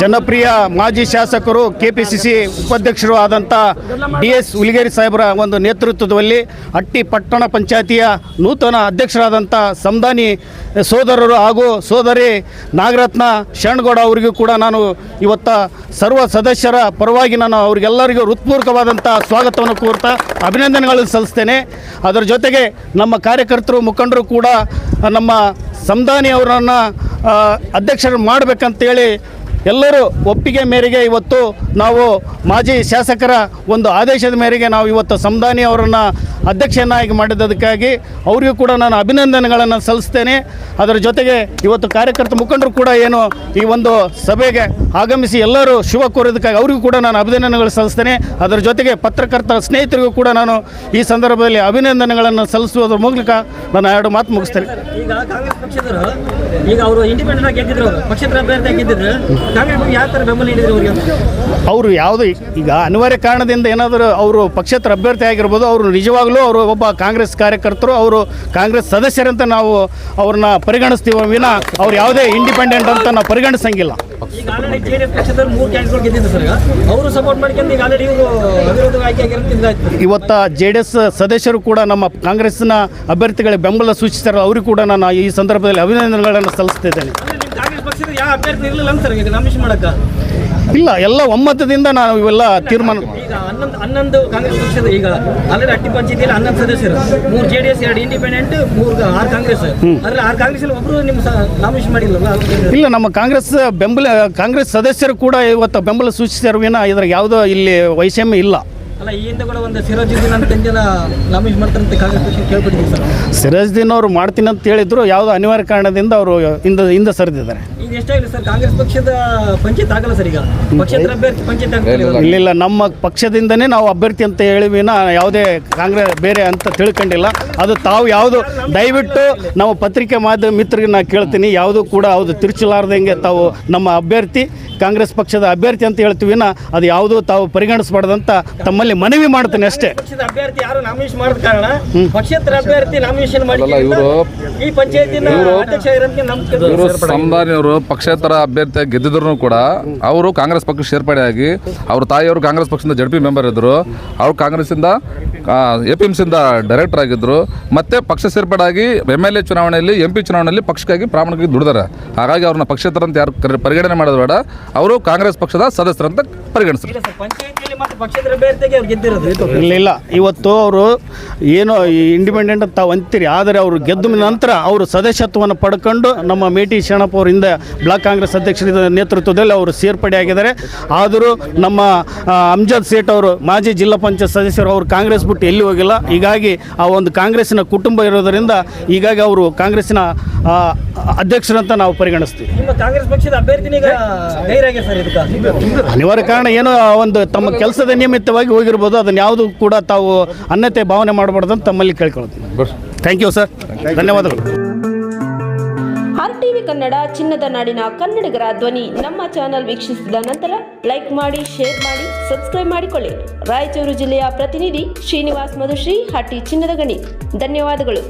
ಜನಪ್ರಿಯ ಮಾಜಿ ಶಾಸಕರು ಕೆಪಿಸಿಸಿ ಉಪಾಧ್ಯಕ್ಷರು ಆದಂಥ ಡಿ ಎಸ್ ಉಲಿಗೇರಿ ಸಾಹೇಬರ ಒಂದು ನೇತೃತ್ವದಲ್ಲಿ ಹಟ್ಟಿ ಪಟ್ಟಣ ಪಂಚಾಯತಿಯ ನೂತನ ಅಧ್ಯಕ್ಷರಾದಂಥ ಸಂಧಾನಿ ಸೋದರರು ಹಾಗೂ ಸೋದರಿ ನಾಗರತ್ನ ಶರಣಗೌಡ ಅವರಿಗೂ ಕೂಡ ನಾನು ಇವತ್ತ ಸರ್ವ ಸದಸ್ಯರ ಪರವಾಗಿ ನಾನು ಅವರಿಗೆಲ್ಲರಿಗೂ ಹೃತ್ಪೂರ್ವಕವಾದಂಥ ಸ್ವಾಗತವನ್ನು ಕೋರ್ತಾ ಅಭಿನಂದನೆಗಳನ್ನು ಸಲ್ಲಿಸ್ತೇನೆ. ಅದರ ಜೊತೆಗೆ ನಮ್ಮ ಕಾರ್ಯಕರ್ತರು, ಮುಖಂಡರು ಕೂಡ ನಮ್ಮ ಸಂಧಾನಿ ಅವರನ್ನು ಅಧ್ಯಕ್ಷರು ಮಾಡಬೇಕಂತೇಳಿ ಎಲ್ಲರೂ ಒಪ್ಪಿಗೆ ಮೇರೆಗೆ ಇವತ್ತು ನಾವು ಮಾಜಿ ಶಾಸಕರ ಒಂದು ಆದೇಶದ ಮೇರೆಗೆ ನಾವು ಇವತ್ತು ಸಮದಾನಿ ಅವರನ್ನು ಅಧ್ಯಕ್ಷನಾಗಿ ಮಾಡಿದ್ದಕ್ಕಾಗಿ ಅವರಿಗೂ ಕೂಡ ನಾನು ಅಭಿನಂದನೆಗಳನ್ನು ಸಲ್ಲಿಸ್ತೇನೆ. ಅದರ ಜೊತೆಗೆ ಇವತ್ತು ಕಾರ್ಯಕರ್ತ ಮುಖಂಡರು ಕೂಡ ಏನು ಈ ಒಂದು ಸಭೆಗೆ ಆಗಮಿಸಿ ಎಲ್ಲರೂ ಶುಭ ಕೋರೋದಕ್ಕಾಗಿ ಅವರಿಗೂ ಕೂಡ ನಾನು ಅಭಿನಂದನೆಗಳು ಸಲ್ಲಿಸ್ತೇನೆ. ಅದರ ಜೊತೆಗೆ ಪತ್ರಕರ್ತರ ಸ್ನೇಹಿತರಿಗೂ ಕೂಡ ನಾನು ಈ ಸಂದರ್ಭದಲ್ಲಿ ಅಭಿನಂದನೆಗಳನ್ನು ಸಲ್ಲಿಸುವುದರ ಮೂಲಕ ನಾನು ಎರಡು ಮಾತು ಮುಗಿಸ್ತೇನೆ. ಈಗ ಅವರು ಇಂಡಿಪೆಂಡೆಂಟ್ ಆಗಿ ಗೆದ್ದಿದ್ರು, ಪಕ್ಷೇತರ ಅಭ್ಯರ್ಥಿ ಗೆದ್ದಿದ್ರು ಯಾವ ಥರ ಬೆಂಬಲ ನೀಡಿದ್ರು ಅವರಿಗೆ? ಅವರು ಯಾವುದು ಈಗ ಅನಿವಾರ್ಯ ಕಾರಣದಿಂದ ಏನಾದರೂ ಅವರು ಪಕ್ಷೇತರ ಅಭ್ಯರ್ಥಿ ಆಗಿರ್ಬೋದು ಅವರು ನಿಜವಾಗಲೂ ಅವರು ಒಬ್ಬ ಕಾಂಗ್ರೆಸ್ ಕಾರ್ಯಕರ್ತರು ಅವರು ಕಾಂಗ್ರೆಸ್ ಸದಸ್ಯರಂತ ನಾವು ಅವ್ರನ್ನ ಪರಿಗಣಿಸ್ತೀವಿ ವಿನ ಅವ್ರು ಯಾವುದೇ ಇಂಡಿಪೆಂಡೆಂಟ್ ಅಂತ ನಾವು ಪರಿಗಣಿಸಂಗಿಲ್ಲ. ಅವರು ಇವತ್ತ ಜೆ ಡಿ ಎಸ್ ಸದಸ್ಯರು ಕೂಡ ನಮ್ಮ ಕಾಂಗ್ರೆಸ್ನ ಅಭ್ಯರ್ಥಿಗಳಿಗೆ ಬೆಂಬಲ ಸೂಚಿಸ್ತಾರೆ ಅವರಿಗೂ ಕೂಡ ನಾನು ಈ ಸಂದರ್ಭದಲ್ಲಿ ಅಭಿನಂದನೆಗಳನ್ನು ಸಲ್ಲಿಸ್ತಿದ್ದೇನೆ ಇಲ್ಲ ಎಲ್ಲ ಒಮ್ಮತದಿಂದ ನಾವು ಇವೆಲ್ಲ ತೀರ್ಮಾನ ಈಗ ಹನ್ನೊಂದು ಹನ್ನೊಂದು ಕಾಂಗ್ರೆಸ್ ಪಕ್ಷದ ಈಗ ಅಲ್ಲಿ ಅಟ್ಟಿ ಪಂಚಾಯತಿಯಲ್ಲಿ ಹನ್ನೊಂದು ಸದಸ್ಯರು. ಮೂರು ಜೆ ಡಿ ಎಸ್ ಎರಡು ಇಂಡಿಪೆಂಡೆಂಟ್ ಮೂರು ಆರು ಕಾಂಗ್ರೆಸ್. ಆದ್ರೆ ಆರು ಕಾಂಗ್ರೆಸ್ ಒಬ್ಬರು ನಿಮ್ಮ ನಾಮಿನೇಷನ್ ಮಾಡಿಲ್ಲ ಇಲ್ಲ ನಮ್ಮ ಕಾಂಗ್ರೆಸ್ ಬೆಂಬಲ ಕಾಂಗ್ರೆಸ್ ಸದಸ್ಯರು ಕೂಡ ಇವತ್ತು ಬೆಂಬಲ ಸೂಚಿಸಿದ್ದಾರೆ ವಿನ ಇದ್ರಾಗ ಯಾವುದೋ ಇಲ್ಲಿ ವೈಷಮ್ಯ ಇಲ್ಲ. ಅಲ್ಲ ಈ ಹಿಂದೆ ಕೂಡ ಒಂದು ಸಿರಾಜುದ್ದೀನ್ ಅಂತ ಜನ ನಾಮಿನೇಷನ್ ಮಾಡ್ತಾರಂತೆ ಕಾಂಗ್ರೆಸ್ ಪಕ್ಷ ಕೇಳ್ಬಿಟ್ಟಿದ್ದೀವಿ ಸರ್ ಸಿರಾಜ್ದೀನ್ ಅವರು ಮಾಡ್ತೀನಿ ಅಂತ ಹೇಳಿದ್ರು ಯಾವುದೋ ಅನಿವಾರ್ಯ ಕಾರಣದಿಂದ ಅವರು ಹಿಂದೆ ಹಿಂದೆ ಸರಿದಿದ್ದಾರೆ. ಈಗ ಎಷ್ಟಾಗಿಲ್ಲ ಸರ್ ಕಾಂಗ್ರೆಸ್ ಪಕ್ಷದ ಪಂಚಾಯತ್ ಆಗಲ್ಲ ಸರ್ ಈಗ? ಪಕ್ಷೇತರ ಅಭ್ಯರ್ಥಿ ಪಂಚಾಯತ್ ಆಗ್ತಿಲ್ಲ ಇಲ್ಲ ನಮ್ಮ ಪಕ್ಷದಿಂದನೇ ನಾವು ಅಭ್ಯರ್ಥಿ ಅಂತ ಹೇಳಿವಿ ಯಾವುದೇ ಕಾಂಗ್ರೆಸ್ ಬೇರೆ ಅಂತ ತಿಳ್ಕೊಂಡಿಲ್ಲ. ಅದು ತಾವು ಯಾವುದು ದಯವಿಟ್ಟು ನಾವು ಪತ್ರಿಕೆ ಮಾಧ್ಯಮ ಮಿತ್ರರಿಗೆ ನಾ ಕೇಳ್ತೀನಿ ಯಾವುದು ಕೂಡ ಹೌದು ತಿರುಚಲಾರ್ದಂಗೆ ತಾವು ನಮ್ಮ ಅಭ್ಯರ್ಥಿ ಕಾಂಗ್ರೆಸ್ ಪಕ್ಷದ ಅಭ್ಯರ್ಥಿ ಅಂತ ಹೇಳ್ತೀವಿ ಅದು ಯಾವುದೂ ತಾವು ಪರಿಗಣಿಸಬಾರ್ದಂತ ತಮ್ಮಲ್ಲಿ ಮನವಿ ಮಾಡ್ತೇನೆ ಅಷ್ಟೇ. ಅಭ್ಯರ್ಥಿ ಯಾರು? ನಾಮಿನೇಷನ್ ಮಾಡಿದ ಕಾರಣ? ಪಕ್ಷೇತರ ಅಭ್ಯರ್ಥಿ ನಾಮಿನೇಷನ್ ಈ ಪಂಚಾಯತಿನ ಅಧ್ಯಕ್ಷ ಇವರು ಸಂಧಾನಿಯವರು ಪಕ್ಷೇತರ ಅಭ್ಯರ್ಥಿ ಗೆದ್ದಿದ್ರು ಕೂಡ ಅವರು ಕಾಂಗ್ರೆಸ್ ಪಕ್ಷ ಸೇರ್ಪಡೆಯಾಗಿ ಅವ್ರ ತಾಯಿಯವರು ಕಾಂಗ್ರೆಸ್ ಪಕ್ಷದಿಂದ ಜಡ್ಪಿ ಮೆಂಬರ್ ಇದ್ದರು ಅವ್ರು ಕಾಂಗ್ರೆಸ್ಸಿಂದ ಎ ಪಿ ಎಂ ಸಿಂದ ಡೈರೆಕ್ಟರ್ ಆಗಿದ್ದರು ಮತ್ತೆ ಪಕ್ಷ ಸೇರ್ಪಡೆಯಾಗಿ ಎಂ ಎಲ್ ಎ ಚುನಾವಣೆಯಲ್ಲಿ ಎಂ ಪಿ ಚುನಾವಣೆಯಲ್ಲಿ ಪಕ್ಷಕ್ಕಾಗಿ ಪ್ರಾಮಾಣಿಕವಾಗಿ ದುಡಿದಾರೆ. ಹಾಗಾಗಿ ಅವ್ರನ್ನ ಪಕ್ಷೇತರ ಅಂತ ಯಾರು ಕರೆ- ಪರಿಗಣನೆ ಮಾಡೋದು ಬೇಡ. ಅವರು ಕಾಂಗ್ರೆಸ್ ಪಕ್ಷದ ಸದಸ್ಯರಂತ ಪರಿಗಣಿಸ್ತಾರೆ ಇಲ್ಲ ಸರ್ ಪಂಚಾಯತಿಯಲ್ಲಿ ಮತ್ತೆ ಪಕ್ಷೇತರ ಅಭ್ಯರ್ಥಿಗೆ ಅವ್ರು ಗೆದ್ದಿರೋದು. ಇಲ್ಲ ಇಲ್ಲ ಇವತ್ತು ಅವರು ಏನು ಈ ಇಂಡಿಪೆಂಡೆಂಟ್ ಅಂತ ತಾವು ಅಂತೀರಿ ಆದರೆ ಅವರು ಗೆದ್ದ ನಂತರ ಅವರು ಸದಸ್ಯತ್ವವನ್ನು ಪಡ್ಕೊಂಡು ನಮ್ಮ ಮೇಟಿ ಶರಣಪ್ಪ ಅವರಿಂದ ಬ್ಲಾಕ್ ಕಾಂಗ್ರೆಸ್ ಅಧ್ಯಕ್ಷರ ನೇತೃತ್ವದಲ್ಲಿ ಅವರು ಸೇರ್ಪಡೆಯಾಗಿದ್ದಾರೆ ಆದರೂ ನಮ್ಮ ಅಮ್ಜದ್ ಸೇಠ್ ಅವರು ಮಾಜಿ ಜಿಲ್ಲಾ ಪಂಚಾಯತ್ ಸದಸ್ಯರು ಅವರು ಕಾಂಗ್ರೆಸ್ ಬಿಟ್ಟು ಎಲ್ಲಿ ಹೋಗಿಲ್ಲ. ಹೀಗಾಗಿ ಆ ಒಂದು ಕಾಂಗ್ರೆಸ್ಸಿನ ಕುಟುಂಬ ಇರೋದರಿಂದ ಹೀಗಾಗಿ ಅವರು ಕಾಂಗ್ರೆಸ್ಸಿನ ಅಧ್ಯಕ್ಷರಂತ ನಾವು ಪರಿಗಣಿಸ್ತೀವಿ. ನಿಮ್ಮ ಕಾಂಗ್ರೆಸ್ ಪಕ್ಷದ ಅಭ್ಯರ್ಥಿನ ಅನಿವಾರ್ಯ ಕಾರಣ ಏನೋ ಒಂದು ತಮ್ಮ ಕೆಲಸದ ನಿಮಿತ್ತವಾಗಿ ಹೋಗಿರ್ಬೋದು ಅದನ್ನ ಯಾವುದು ಕೂಡ ತಾವು ಅನ್ನತೆ ಭಾವನೆ ಮಾಡಬಾರ್ದು ಅಂತ ತಮ್ಮಲ್ಲಿ ಕೇಳ್ಕೊಳ್ತೀನಿ. ಥ್ಯಾಂಕ್ ಯು ಸರ್ ಧನ್ಯವಾದಗಳು. ಆರ್ ಟಿವಿ ಕನ್ನಡ ಚಿನ್ನದ ನಾಡಿನ ಕನ್ನಡಿಗರ ಧ್ವನಿ ನಮ್ಮ ಚಾನೆಲ್ ವೀಕ್ಷಿಸಿದ ನಂತರ ಲೈಕ್ ಮಾಡಿ ಶೇರ್ ಮಾಡಿ ಸಬ್ಸ್ಕ್ರೈಬ್ ಮಾಡಿಕೊಳ್ಳಿ. ರಾಯಚೂರು ಜಿಲ್ಲೆಯ ಪ್ರತಿನಿಧಿ ಶ್ರೀನಿವಾಸ್ ಮಧುಶ್ರೀ ಹಟ್ಟಿ ಚಿನ್ನದ ಗಣಿ. ಧನ್ಯವಾದಗಳು.